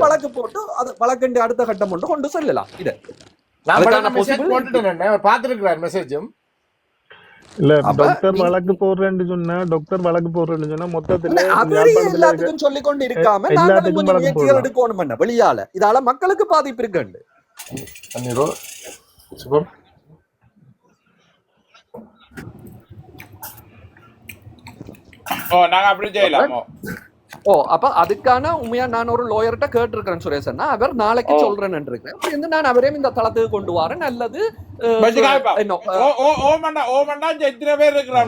வழக்கு சொல்லி போட்டு அது அடுத்த கட்டம் கொண்டு செல்லலாம் இது பாத்துருக்கிறார் மெசேஜும் இல்ல டாக்டர் வழக்கு போடுறேன்னு சொன்னா டாக்டர் வழக்கு போடுறேன்னு சொன்னா மொத்தத்துல எல்லாத்துக்கும் சொல்லிக் கொண்டு இருக்காம எல்லாத்துக்கும் வழக்கு. எடுக்கணும் வெளியால இதால மக்களுக்கு பாதிப்பு இருக்குண்டு ஓ செய்யலாமோ. ஓ அப்ப அதுக்கான உண்மையா நான் ஒரு லாயர்கிட்ட கேட்டிருக்கிறேன் சுரேசன்னா அவர் நாளைக்கு ஓ. சொல்றேன்னு இருக்கேன் நான் அவரையும் இந்த தளத்துக்கு கொண்டு வரேன். அல்லது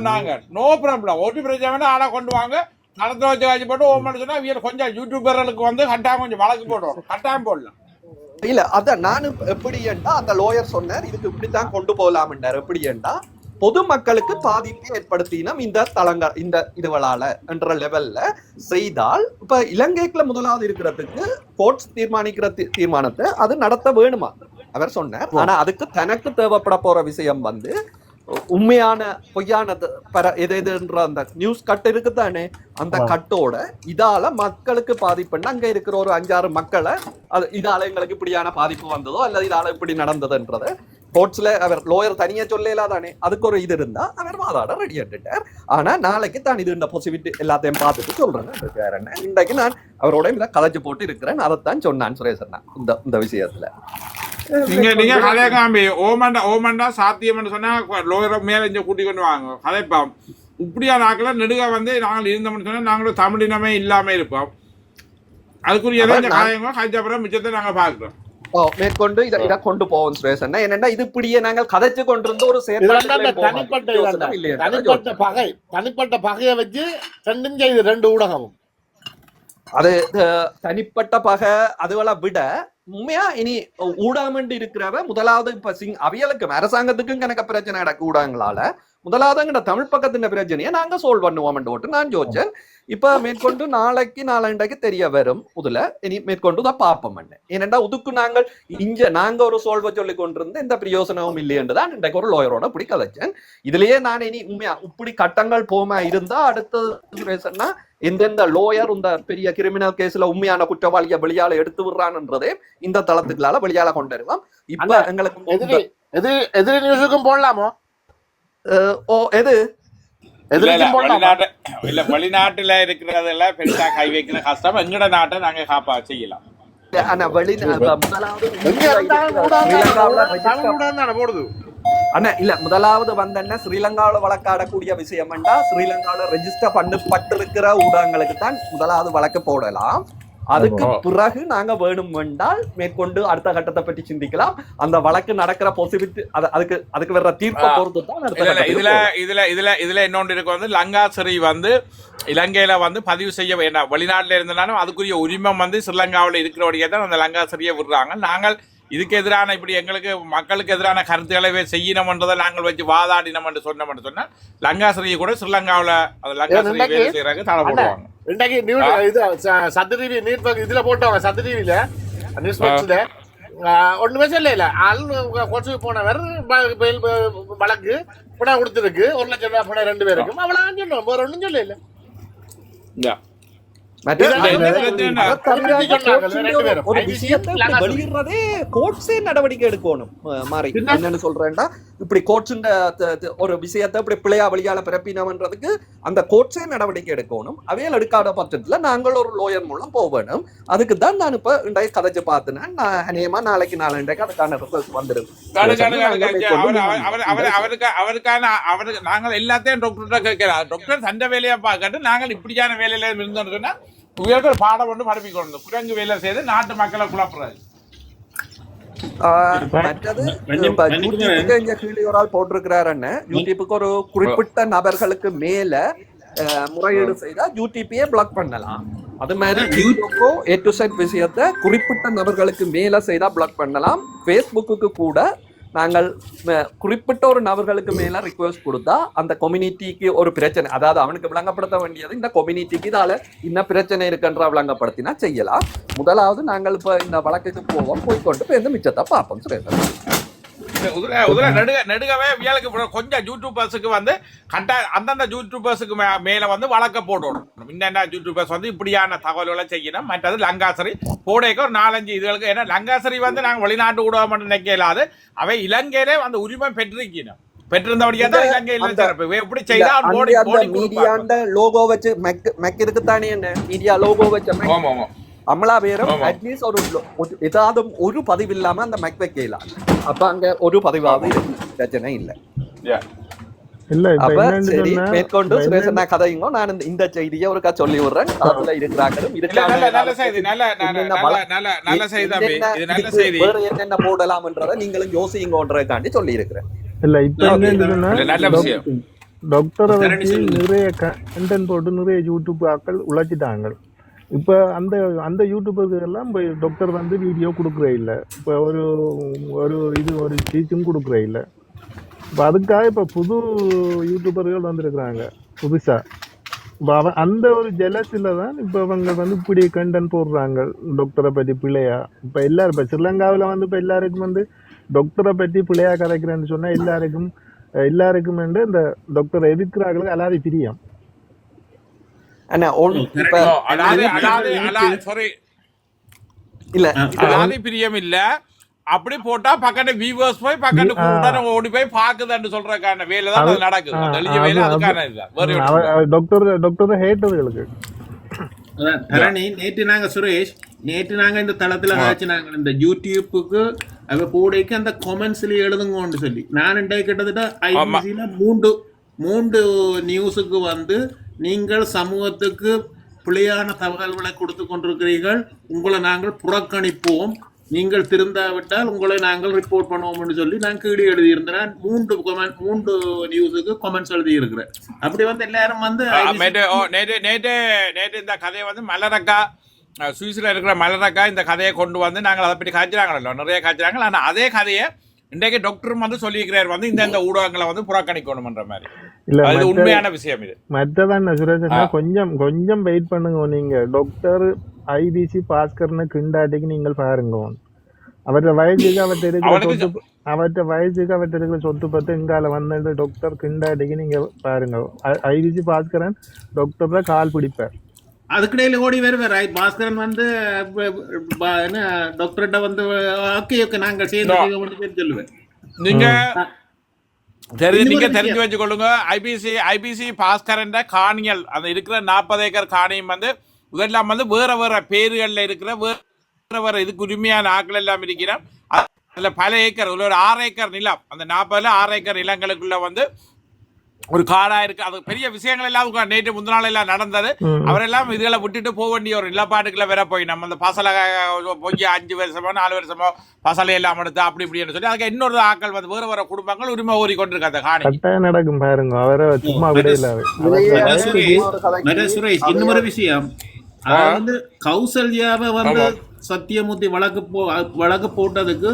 நாங்க. நோ ப்ராப்ளம் ஒரு பிரச்சனை ஆளை கொண்டு வாங்க. நடத்த வச்சு காய்ச்சி போட்டு ஓமன் சொன்னா வீர கொஞ்சம் யூடியூபர்களுக்கு வந்து கட்டாயம் கொஞ்சம் வழக்கு போடுவோம். கட்டாயம் போடலாம். இல்ல அத நான் எப்படி அந்த லோயர் சொன்னார் இதுக்கு இப்படித்தான் கொண்டு போகலாம்ன்றார் எப்படி பொதுமக்களுக்கு பாதிப்பை ஏற்படுத்தினோம் இந்த தளங்கள் இந்த இதுவளால என்ற லெவல்ல செய்தால் இப்ப இலங்கைக்குள்ள முதலாவது இருக்கிறதுக்கு கோர்ட்ஸ் தீர்மானிக்கிற தீர்மானத்தை அது நடத்த வேணுமா? அவர் சொன்னார். ஆனா அதுக்கு தனக்கு தேவைப்பட போற விஷயம் வந்து உண்மையான பொய்யான த- பர எது எதுன்ற அந்த நியூஸ் கட் இருக்குதானே? அந்த. கட்டோட இதால மக்களுக்கு பாதிப்புன்னா அங்க இருக்கிற ஒரு அஞ்சாறு மக்களை அது இதால எங்களுக்கு இப்படியான பாதிப்பு வந்ததோ அல்லது இதால இப்படி நடந்ததுன்றத கோர்ட்ஸ்ல அவர் லோயர் தனியா சொல்லலா தானே? அதுக்கு ஒரு இது இருந்தா அவர் வாதாட ரெடி ஆட்டுட்டார் ஆனா நாளைக்கு தான் இது இந்த பாசிபிலிட்டி எல்லாத்தையும் பார்த்துட்டு இருக்காரு இன்றைக்கு நான் அவரோட இதை கதைச்சு போட்டு இருக்கிறேன். அதைத்தான் சொன்னான் அண்ணா இந்த இந்த விஷயத்துல. நீங்க நீங்க கதைய காம்பி ஓமண்டா ஓமண்டா சாத்தியம்னு சொன்னா லோயரை மேல இங்க கூட்டி கொண்டு வாங்க. கதைப்பாம். இப்படியா நாட்கள நெடுக வந்து நாங்கள் இருந்தோம்னு சொன்னா நாங்களும் தமிழினமே இல்லாம இருப்போம். அதுக்குரிய அதான் இந்த நான்- காயங்க கழிச்ச அப்புறம் மிச்சத்தை நாங்க பாக்குறோம் மேற்கொண்டு இதை இதை கொண்டு போவோம் அண்ணா. என்னன்னா இது இப்படியே நாங்கள் கதைச்சு கொண்டிருந்த ஒரு. தனிப்பட்ட? தனிப்பட்ட பகை. தனிப்பட்ட பகையை வச்சு ரெண்டும் செய்து ரெண்டு ஊடகமும். அது தனிப்பட்ட பகை அதுகளை விட உண்மையா இனி ஊடாமண்டு இருக்கிறவ முதலாவது இப்ப சிங் அவியலுக்கும் அரசாங்கத்துக்கும் கணக்க பிரச்சனை நடக்க ஊடகங்களால முதலாவதுங்கிற தமிழ் பக்கத்தின் பிரச்சனையை நாங்க சோல்வ் பண்ணுவோம் ஓட்டு நான் யோசிச்சேன் இப்ப மேற்கொண்டு நாளைக்கு நாளண்டைக்கு தெரிய வரும் முதல்ல. இனி மேற்கொண்டு தான் பார்ப்போம் ஏனெண்டா உதுக்கு நாங்கள் இங்க நாங்க ஒரு சோல்வ சொல்லி கொண்டிருந்த எந்த பிரயோசனமும் இல்லையென்றுதான் இன்றைக்கு ஒரு லோயரோட இப்படி கதைச்சேன். இதுலயே நான் இனி உண்மையா இப்படி கட்டங்கள் போமா இருந்தா அடுத்தது எந்தெந்த லோயர் இந்த பெரிய கிரிமினல் கேஸ்ல உண்மையான குற்றவாளியை வெளியால எடுத்து விடுறான்ன்றதே இந்த தளத்துக்களால வெளியால கொண்டு வருவோம். இப்ப எங்களுக்கு எதிரி நியூஸுக்கும் போடலாமோ? எது? இல்ல வெளிநாட்டுல இருக்கிறதெல்லாம் பெருசா கை வைக்கிற கஷ்டம். எங்கட நாட்டை நாங்க காப்பா செய்யலாம். ஆனா வெளி முதலாவது எங்க இருந்தாலும் ஊடகம் ஸ்ரீலங்காவுல தானே, register- தமிழ் ஊடகம் தானே போடுது. அண்ணா இல்ல முதலாவது வந்தன்னா ஸ்ரீலங்காவில வழக்காடக்கூடிய விஷயம் ஸ்ரீலங்காவில ரெஜிஸ்டர் பண்ணப்பட்டிருக்கிற ஊடகங்களுக்கு தான் முதலாவது வழக்கு போடலாம். அதுக்கு. பிறகு நாங்க வேணும் என்றால் மேற்கொண்டு அடுத்த கட்டத்தை பற்றி சிந்திக்கலாம் அந்த வழக்கு நடக்கிற பாசிபிலிட்டி அதுக்கு அதுக்கு வர்ற தீர்ப்பை. பொறுத்து தான் இதுல. இதுல இதுல இதுல இன்னொன்று இருக்கு வந்து லங்கா சிறை வந்து இலங்கையில வந்து பதிவு செய்ய வேண்டாம் வெளிநாட்டுல இருந்தாலும் அதுக்குரிய உரிமை வந்து ஸ்ரீலங்காவில் இருக்கிறவடைய தான் அந்த லங்கா சிறையை விடுறாங்க நாங்கள் இதுக்கு எதிரான இப்படி எங்களுக்கு மக்களுக்கு எதிரான கருத்துக்களை செய்யணும்ன்றதை நாங்கள் வச்சு வாதாடினோம் என்று சொன்னோம்னு சொன்னா லங்கா சிறையை கூட ஸ்ரீலங்காவில் அது லங்கா ஏன் சிறை இன்னைக்கு- வேலை செய்யறாங்க அண்ணா, போடுவாங்க இன்றைக்கு நியூஸ் இது சத்து டிவி நீட் இதுல போட்டவங்க சத்து டிவில நியூஸ் பாக்ஸ்ல ஒண்ணுமே சொல்லல ஆள் கொச்சு போனவர் வழக்கு பணம் கொடுத்துருக்கு. ஒரு லட்சம் ரூபாய் பணம் ரெண்டு பேருக்கும். அவ்வளவு சொன்னோம். வேற ஒண்ணும் சொல்லல Yeah. ஒரு விஷயத்தை. வெளியிடுறதே நடவடிக்கை எடுக்கணும் மாறி. என்ன? என்னன்னு சொல்றேன்டா இப்படி கோர்ட்ஸ் ஒரு விஷயத்தை இப்படி பிள்ளையா வழியால பிறப்பினம்ன்றதுக்கு அந்த கோர்ட்ஸே நடவடிக்கை எடுக்கணும். அவையில் எடுக்காத பட்சத்துல நாங்கள் ஒரு லோயர் மூலம் போக வேணும். அதுக்கு தான் நான் இப்ப இன்றைய கதைச்சு பார்த்தேன். நான் அநேகமா நாளைக்கு நாளைக்கு அதுக்கான ரிசல்ட் வந்துடும். அவருக்கான அவருக்கு நாங்கள் எல்லாத்தையும் டாக்டர்கிட்ட கேட்கிறோம் டாக்டர் சண்டை வேலையை பார்க்கட்டு நாங்கள் இப்படியான வேலையில இருந்தோம்னு சொன்னா உயர்ந்த பாடம் ஒன்று படிப்பிக்கணும் குரங்கு வேலை செய்து நாட்டு மக்களை குழப்புறது. யூடியூபுக்கு ஒரு ஆள் போட்டிருக்கிறாருன்னு யூடியூபுக்கு ஒரு குறிப்பிட்ட நபர்களுக்கு மேல முறையீடு செய்தா யூடியூப்பையே பிளாக் பண்ணலாம். அது மாதிரி யூடியூப்க்கோ ஏ டு செட் விஷயத்தை குறிப்பிட்ட நபர்களுக்கு மேல செய்தா பிளாக் பண்ணலாம். ஃபேஸ்புக்கு கூட நாங்கள் குறிப்பிட்ட ஒரு நபர்களுக்கு மேல ரிக்வெஸ்ட் கொடுத்தா அந்த கம்யூனிட்டிக்கு ஒரு பிரச்சனை அதாவது அவனுக்கு விளங்கப்படுத்த வேண்டியது இந்த கம்யூனிட்டிக்கு இதால இன்ன பிரச்சனை இருக்குன்ற விளங்கப்படுத்தினா செய்யலாம். முதலாவது நாங்கள் இப்ப இந்த வழக்குக்கு போவோம் போய்கொண்டு போய் இந்த மிச்சத்தை பார்ப்போம் சுரேஷ் உதிர உதிர நெடுக நெடுகவே வியலுக்கு இப்ப கொஞ்சம் யூடியூபர்ஸுக்கு வந்து கட்ட அந்தந்த யூடியூபர்ஸுக்கு மே மேல வந்து வழக்க போடணும். இன்னென்ன யூடியூபர்ஸ் வந்து இப்படியான தகவல்களை செய்யணும். மற்றது லங்காசரி போடைக்கு ஒரு நாலஞ்சு இதுகளுக்கு ஏன்னா லங்காசரி வந்து நாங்க வெளிநாட்டு ஊடகம் நினைக்க இல்லாது அவை இலங்கையிலே அந்த உரிமை பெற்றிருக்கணும். பெற்றிருந்தபடியா தான் இலங்கையில எப்படி செய்தா போடி போடி மீடியாண்ட லோகோ வச்சு மெக் மெக் இருக்குத்தானே என்ன? மீடியா லோகோ வச்ச மெக் ஆமா ஆமா அமலா பேரும் ஆமா. அட்லீஸ்ட் ஒரு ஏதாவது ஒரு பதிவு இல்லாம அந்த மெக் வைக்கலாம் அப்ப அங்க ஒரு பதிவாவது. பிரச்சனை இல்ல அப்ப என்னன்னு சரி மேற்கொண்டு சுரேஷ் அண்ணா கதையுங்க நான் இந்த- செய்தியை ஒருக்கா சொல்லி விடுறேன் களத்துல இருக்கிறாங்களும் இல்ல நல்ல நல்ல செய்தி நல்ல நல்ல என்னென்ன நல்ல வள- நல்ல நல்ல செய்தி தம்பி என்னென்ன இது நல்ல இதுக்கு செய்தி வேற என்னென்ன போடலாம்ன்றத நீங்களும் யோசிங்கன்றதுக்காண்டி சொல்லி இருக்கிறேன் இல்ல இப்ப நல்ல விஷயம். டாக்டரை வச்சு. நிறைய கண்டென்ட் போட்டு நிறைய யூடியூப் ஆக்கள் உழைச்சிட்டாங்க இப்போ அந்த அந்த யூடியூபருக்கு எல்லாம் போய் டாக்டர் வந்து வீடியோ கொடுக்குறே இல்லை. இப்போ ஒரு ஒரு இது ஒரு டீச்சும் கொடுக்குறே இல்லை. இப்போ அதுக்காக இப்போ புது யூடியூபர்கள் வந்திருக்கிறாங்க புதுசாக இப்போ அவன் அந்த ஒரு ஜெலஸில் தான் இப்போ அவங்க வந்து இப்படி கண்டன் போடுறாங்க டாக்டரை பற்றி பிள்ளையா இப்போ எல்லாரும் இப்போ ஸ்ரீலங்காவில் வந்து இப்போ எல்லாருக்கும் வந்து டாக்டரை பற்றி பிள்ளையா கதைக்கிறேன்னு சொன்னால் எல்லாருக்கும் எல்லாருக்கும் வந்து இந்த டாக்டரை எதிர்க்கிறார்களுக்கு அலாதி பிரியம். அண்ணா இல்ல அதாவது பிரியம் இல்ல. அப்படி போட்டா பக்கத்து வியூவர்ஸ் போய் பக்கத்து ஆ. உடனே ஓடி போய் பாக்குதுன்னு சொல்றதுக்கான வேலை தான் நடக்குது. எளிய வேலை அது- அதுக்கான இல்ல. டாக்டர் டாக்டர் ஹேட்டர்களுக்கு தரணி நேற்று நாங்க சுரேஷ் நேற்று நாங்க இந்த தளத்துல காய்ச்சினாங்க இந்த யூடியூப்புக்கு அவ கூடைக்கு அந்த கொமெண்ட்ஸ்ல எழுதுங்கன்னு சொல்லி. நான் கிட்டத்தட்ட ஐபிசியில மூன்று மூன்று நியூஸுக்கு வந்து நீங்கள் சமூகத்துக்கு பிழையான தகவல்களை கொடுத்து கொண்டிருக்கிறீர்கள். உங்களை நாங்கள் புறக்கணிப்போம். நீங்கள் திருந்தாவிட்டால் உங்களை நாங்கள் ரிப்போர்ட் பண்ணுவோம்னு சொல்லி நான் கீழே எழுதியிருந்தேன். மூன்று comment மூன்று நியூஸுக்கு கமெண்ட்ஸ் எழுதியிருக்கிறேன். அப்படி வந்து எல்லாரும் வந்து நேற்று நேற்று நேற்று இந்த கதையை வந்து மலரக்கா சுவிஸ்ல இருக்கிற மலரக்கா இந்த கதையை கொண்டு வந்து நாங்கள் அதை பற்றி காய்ச்சிறாங்களோ நிறைய காய்ச்சிறாங்க ஆனால் அதே கதையை இன்றைக்கு டாக்டரும் வந்து சொல்லியிருக்கிறார் வந்து இந்த இந்த ஊடகங்களை வந்து புறக்கணிக்கணும்ன்ற மாதிரி. இல்ல அது உண்மையான விஷயம் இது. மற்றதான் சுரேஷ். கொஞ்சம் கொஞ்சம் வெயிட் பண்ணுங்க நீங்க. டாக்டர் ஐபிசி பாஸ்கர்னு கிண்டாட்டிக்கு நீங்கள் பாருங்க அவற்றை வயசுக்கு அவற்றை இருக்கிற சொத்து அவற்றை வயசுக்கு அவற்றை இருக்கிற சொத்து பத்து இங்கால வந்தது டாக்டர் கிண்டாட்டிக்கு நீங்க பாருங்க. ஐபிசி பாஸ்கரன் டாக்டர் தான் கால் பிடிப்பார். அதுக்கிடையில ஓடி வருவார். பாஸ்கரன் வந்து என்ன டாக்டர்கிட்ட வந்து ஓகே ஓகே நாங்கள் சேர்ந்து சொல்லுவேன் நீங்க இன்னொரு நீங்க. தெரிஞ்சு வச்சுக்கொள்ளுங்க ஐபிசி ஐபிசி பாஸ்கரன் காணியல் அந்த இருக்கிற நாற்பது ஏக்கர் காணியம் வந்து இதெல்லாம் வந்து வேற வேற பேருகள்ல இருக்கிற வேற வேற இதுக்கு உரிமையான ஆட்கள் எல்லாம் இருக்கிற அதுல பல ஏக்கர் ஒரு ஆறு ஏக்கர் நிலம் அந்த நாற்பதுல ஆறு ஏக்கர் நிலங்களுக்குள்ள வந்து ஒரு காடா இருக்கு. அது பெரிய விஷயங்கள் எல்லாம் நேற்று முந்தின நாள் எல்லாம் நடந்தது. அவரெல்லாம் இதுகளை விட்டுட்டு போக வேண்டிய ஒரு நிலப்பாட்டுக்குள்ள வேற போய். நம்ம அந்த பசலை போய் அஞ்சு வருஷமோ நாலு வருஷமோ பசலை எல்லாம் எடுத்து அப்படி இப்படின்னு சொல்லி அதுக்கு இன்னொரு ஆட்கள் வந்து வேற வேற குடும்பங்கள் உரிமை ஓரி கொண்டிருக்கு அந்த காணி நடக்கும் பாருங்க. அவரை சும்மா சுரேஷ். இன்னொரு விஷயம். வந்து கௌசல்யாவை வந்து சத்தியமூர்த்தி வழக்கு போ வழக்கு போட்டதுக்கு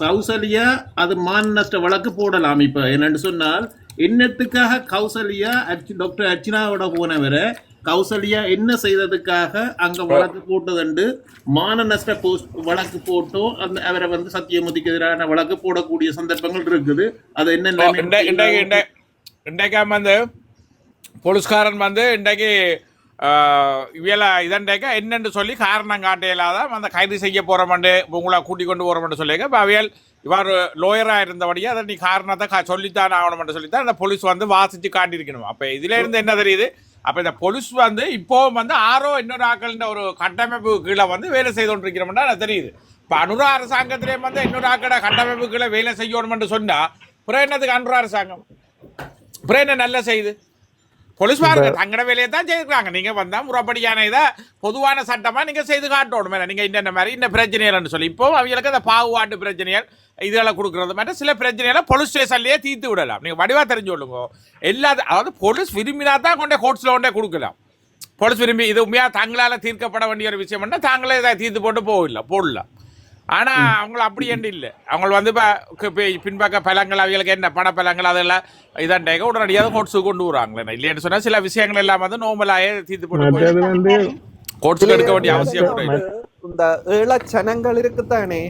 கௌசல்யா அது மான நஷ்ட வழக்கு போடலாம் இப்ப. என்னன்னு சொன்னால் என்னத்துக்காக கௌசல்யா டாக்டர் அர்ச்சனாவோட போனவரை கௌசல்யா என்ன செய்ததுக்காக அங்க வழக்கு போட்டதுண்டு மான நஷ்ட வழக்கு போட்டோ அந்த அவரை வந்து சத்தியமூர்த்திக்கு எதிரான வழக்கு போடக்கூடிய சந்தர்ப்பங்கள் இருக்குது. அது என்ன இன்றைக்கு வந்து போலீஸ்காரன் வந்து இன்றைக்கு இவியல இதண்டைக்க என்னன்னு சொல்லி காரணம் காட்டையிலாதான் அந்த கைது செய்ய போறோம்ண்டு உங்களை கூட்டிக் கொண்டு போறோம்னு சொல்லிங்க இப்போ அவியல் இவர் லோயரா இருந்தபடியே அதை நீ காரணத்தை கா- சொல்லித்தான் ஆகணும்னு சொல்லித்தான் அந்த போலீஸ் வந்து வாசிச்சு காட்டியிருக்கணும். அப்ப இதுல இருந்து என்ன தெரியுது? அப்ப இந்த போலீஸ் வந்து இப்போவும் வந்து ஆரோ இன்னொரு ஆக்கள்ன்ற ஒரு கட்டமைப்பு கீழே வந்து வேலை செய்து கொண்டிருக்கிறோம்னா எனக்கு தெரியுது. இப்ப அனுரா அரசாங்கத்திலே வந்து இன்னொரு ஆக்கட கட்டமைப்பு கீழே வேலை செய்யணும்னு சொன்னா அப்புறம் என்னதுக்கு அனுரா அரசாங்கம்? அப்புறம் என்ன நல்ல செய்து போலீஸ் பாருங்க தங்கட வேலையை தான் செய்திருக்காங்க நீங்க வந்தா முறைப்படியான இதை பொதுவான சட்டமா நீங்க செய்து காட்டணும். மேல நீங்க இந்த மாதிரி இந்த பிரச்சனைகள்னு சொல்லி. இப்போ அவங்களுக்கு அந்த பாகுபாட்டு பிரச்சனைகள் இதெல்லாம் கொடுக்கறது மாதிரி சில பிரச்சனைகளை போலீஸ் ஸ்டேஷன்லயே தீர்த்து விடலாம். நீங்க வடிவா தெரிஞ்சு கொள்ளுங்க. எல்லா அதாவது போலீஸ் விரும்பினா தான் கொண்டே கோர்ட்ஸ்ல கொண்டே கொடுக்கலாம். போலீஸ் விரும்பி இது உண்மையா தங்களால தீர்க்கப்பட வேண்டிய ஒரு விஷயம் தாங்களே இதை தீர்த்து போட்டு போகல போடலாம் ஆனா அவங்கள அப்படி என்று இல்லை? அவங்க வந்து இப்ப பின்பக்க பலங்கள் அவங்களுக்கு என்ன பண பலங்கள் அதெல்லாம் இதாண்டேக்க உடனடியாக கோர்ட்ஸுக்கு கொண்டு வராங்களே இல்லைன்னு சொன்னா சில விஷயங்கள் எல்லாம் வந்து நோமலாயே தீர்த்து போட்டு கோர்ட்ஸுக்கு எடுக்க வேண்டிய அவசியம் கூட இல்லை. இந்த இளச்சனங்கள் இருக்குத்தானே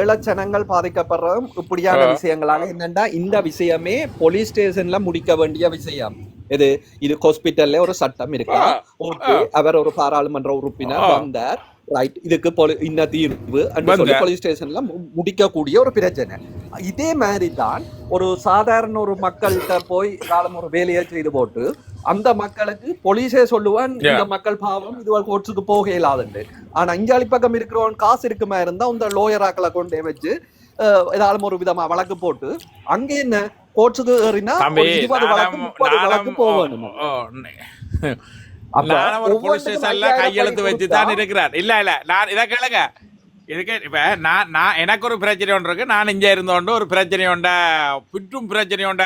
ஏழச்சனங்கள் பாதிக்கப்படுறதும் இப்படியான. விஷயங்களால என்னன்னா இந்த விஷயமே போலீஸ் ஸ்டேஷன்ல முடிக்க வேண்டிய விஷயம். இது இது ஹாஸ்பிட்டல்ல ஒரு சட்டம் இருக்கா? அவர் ஒரு பாராளுமன்ற உறுப்பினர். வந்தார். ரைட் இதுக்கு பொலி- இன்ன தீர்வு. போலீஸ் ஸ்டேஷன்ல முடிக்கக்கூடிய ஒரு பிரச்சனை. இதே மாதிரி தான் ஒரு சாதாரண ஒரு மக்கள்கிட்ட போய் காலம் ஒரு வேலையை செய்து போட்டு அந்த மக்களுக்கு போலீஸே சொல்லுவான் இந்த மக்கள் பாவம் இது கோர்ட்ஸுக்கு போக இயலாதுண்டு ஆனா இஞ்சாலி பக்கம் இருக்கிறவன் காசு இருக்குமா இருந்தா இந்த லோயராக்களை கொண்டே வச்சு ஏதாலும் ஒரு விதமா வழக்கு போட்டு அங்க என்ன? கோர்ட்ஸுக்கு ஏறினா வழக்கு நானும் முப்பது நானும் ஒரு போலீஸ் ஸ்டேஷன்ல கையெழுத்து வச்சு தான் இருக்கிறார். இல்ல இல்ல. நான் இதை கேளுங்க. இதுக்கு இப்ப நான் நான் எனக்கு ஒரு பிரச்சனை ஒன்று இருக்கு. நான் இங்க இருந்தோண்டு ஒரு பிரச்சனை உண்ட? புற்றும் பிரச்சனை உண்ட?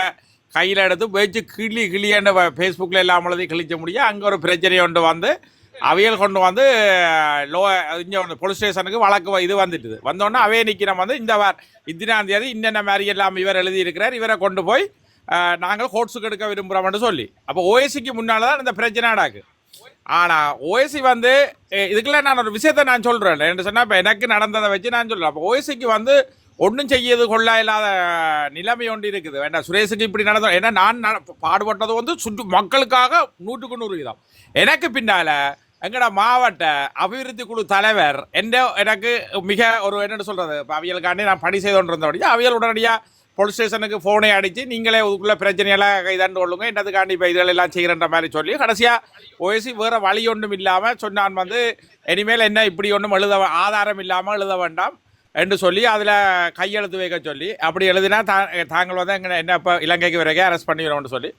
கையில எடுத்து வச்சு கிளி கிளியாண்ட ஃபேஸ்புக்கில் எல்லாம் எழுதி கிழிச்ச முடியும். அங்க ஒரு பிரச்சனை ஒன்று வந்து அவியல் கொண்டு வந்து லோ இங்கே வந்து போலீஸ் ஸ்டேஷனுக்கு வழக்கு இது வந்துட்டுது. வந்தோடனே அவைய நிற்கிறோம் வந்து இந்த வார் இத்தனாம் தேதி இன்னென்ன மாதிரி எல்லாம் இவர் எழுதி இருக்கிறார் இவரை கொண்டு போய் நாங்கள் ஹோட்ஸுக்கு எடுக்க விரும்புகிறோம்னு சொல்லி. அப்போ ஓஎஸ்சிக்கு முன்னால் தான் இந்த பிரச்சனை நடக்கு. ஆனால் ஓஎஸ்சி வந்து எ, இதுக்குள்ள நான் ஒரு விஷயத்தை நான் சொல்கிறேன் என்று சொன்னால் இப்போ எனக்கு நடந்ததை வச்சு நான் சொல்கிறேன் அப்போ ஓஎஸ்சிக்கு வந்து ஒன்றும் செய்யது கொள்ள இல்லாத நிலைமை ஒன்று இருக்குது. வேண்டாம் சுரேஷுக்கு இப்படி நடந்தோம் ஏன்னா நான் நட- பாடுபட்டது வந்து சுற்று மக்களுக்காக நூற்றுக்கு நூறு விதம். எனக்கு பின்னால் எங்களோட மாவட்ட அபிவிருத்தி குழு தலைவர் என்ன எனக்கு மிக ஒரு என்னென்னு சொல்கிறது இப்போ அவியலுக்காண்டி நான் பணி செய்து கொண்டிருந்தபடியே அவியல் உடனடியாக போலீஸ் ஸ்டேஷனுக்கு ஃபோனை அடித்து நீங்களே இதுக்குள்ள பிரச்சனையெல்லாம் கைதாண்டு கொள்ளுங்க. என்னதுக்காண்டி இப்போ இதெல்லாம் செய்கிறன்ற மாதிரி சொல்லி கடைசியாக ஓஎஸ்சி வேறு வழி ஒன்றும் இல்லாமல் சொன்னான் வந்து இனிமேல் என்ன இப்படி ஒன்றும் எழுத ஆதாரம் இல்லாமல் எழுத வேண்டாம் என்று சொல்லி அதில் கையெழுத்து வைக்க சொல்லி அப்படி எழுதினா தா தாங்கள் வந்து எங்கே என்ன இப்போ இலங்கைக்கு வரைக்கும் அரெஸ்ட் பண்ணிடுவோம்னு சொல்லி.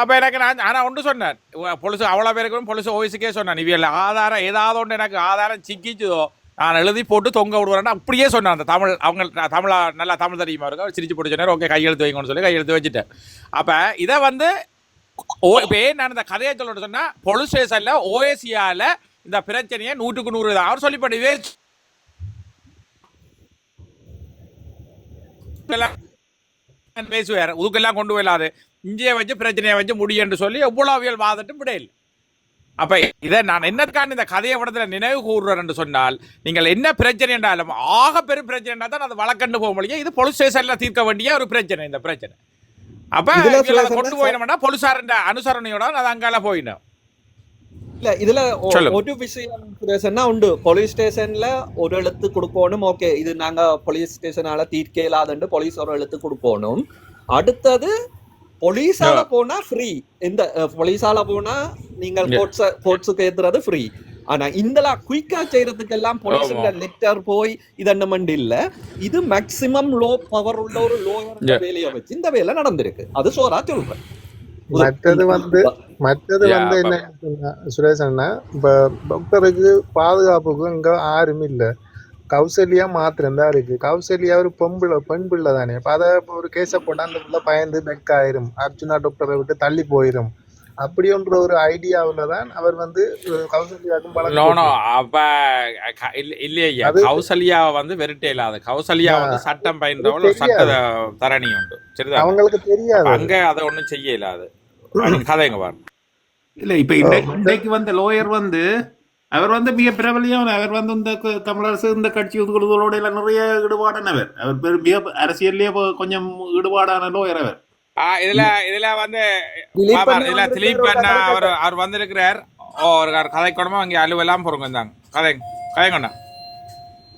அப்போ எனக்கு நான் ஆனால் ஒன்று சொன்னேன் பொலிசு அவ்வளோ பேருக்கும் பொலிசு ஓய்ஸுக்கே சொன்னேன் இவியல் ஆதாரம் ஏதாவது ஒன்று எனக்கு ஆதாரம் சிக்கிச்சுதோ நான் எழுதி போட்டு தொங்க விடுவேன் அப்படியே சொன்னேன் அந்த தமிழ் அவங்க தமிழா நல்லா தமிழ் தெரியுமா இருக்கும் அவர் சிரிச்சு போட்டு சொன்னார் ஓகே கையெழுத்து வைங்கன்னு சொல்லி கையெழுத்து வச்சுட்டேன். அப்போ இதை வந்து ஓ இப்போ நான் இந்த கதையை சொல்லிட்டு சொன்னால் பொலிஸ் ஸ்டேஷனில் ஓஎஸ்சியால் இந்த பிரச்சனையை நூற்றுக்கு நூறு தான் அவர் சொல்லிப்படி பண்ணுவே பேசுவார். உதுக்கெல்லாம் கொண்டு போயிடாது இந்தியை வச்சு பிரச்சனையை வச்சு முடியுன்னு சொல்லி எவ்வளோவியல் வாதட்டும் விடையில் அப்ப இதை நான் என்னத்துக்கான இந்த கதையை படத்துல நினைவு கூறுறேன் சொன்னால் நீங்கள் என்ன பிரச்சனை என்றாலும் ஆக பெரும் பிரச்சனை தான் அது வழக்கண்டு போக முடியும் இது போலீஸ் ஸ்டேஷன்ல தீர்க்க வேண்டிய ஒரு பிரச்சனை இந்த பிரச்சனை. அப்ப கொண்டு போயினோம்னா போலீசார் அனுசரணையோட அது அங்கால போயிடும் இல்ல இதுல. ஒரு விஷயம் உண்டு. போலீஸ் ஸ்டேஷன்ல ஒரு எழுத்து கொடுக்கணும் ஓகே இது நாங்க போலீஸ் ஸ்டேஷனால தீர்க்க இயலாதுன்னு போலீஸ் ஒரு எழுத்து கொடுக்கணும் அடுத்தது போலீஸால போனா ஃப்ரீ இந்த போலீஸால போனா நீங்கள் Yeah. கோர்ட்ஸ் கோர்ட்ஸுக்கு ஏத்துறது ஃப்ரீ ஆனா இந்த குயிக்கா செய்யறதுக்கெல்லாம் போலீஸ் ஆமா. லெட்டர் போய் இதென்னமண்ட் இல்ல. இது மேக்சிமம் லோ பவர் உள்ள ஒரு. லோயர் வேலையை வச்சு இந்த வேலை நடந்திருக்கு. அது சோரா சொல்றேன். மற்றது வந்து மற்றது வந்து என்ன சுரேஷ் அண்ணா இப்ப டாக்டருக்கு பாதுகாப்புக்கு இங்க யாரும் இல்ல கௌசல்யா மாத்திரம் தான் இருக்கு. கௌசல்யா ஒரு பொம்பிள்ளை பெண் பிள்ளை தானே. அதை இப்ப ஒரு கேஸ போட்டா அந்த பிள்ளை பயந்து பெக் ஆயிரும் அர்ஜுனா டாக்டரை விட்டு தள்ளி போயிரும். அப்படின்ற ஒரு ஐடியாவுல தான் அவர் வந்து கௌசல்யாவுக்கும் பழக்கம் நோ நோ கொடுத்தார். அப்ப இல்லையா கௌசல்யாவை வந்து வெறுட்டே இல்லாத. கௌசல்யா வந்து சட்டம் பயின்றவள் சட்ட தரணி உண்டு. சரிதான்? அவங்களுக்கு தெரியாது. அங்க அதை ஒண்ணும் செய்ய இல்லாது கதைங்க பாரு இல்ல இப்ப இன்னைக்கு இன்னைக்கு வந்த லோயர் வந்து அவர் வந்து மிக பிரபலியம் அவர் வந்து இந்த தமிழரசு இந்த கட்சி இதுகளோட எல்லாம் நிறைய ஈடுபாடானவர். அவர் பெரு- மிக அரசியல்லே கொ- கொஞ்சம் ஈடுபாடான லோயர் அவர். ஆ, இதுல இதுல வந்து இதுல திலீப் அண்ணா அவர் அவர் வந்திருக்கிறார். ஓ, ஒரு கதை கொடமா அங்கே அலுவலாம் போறோங்க இந்தாங்க. கதை கதை கொண்டா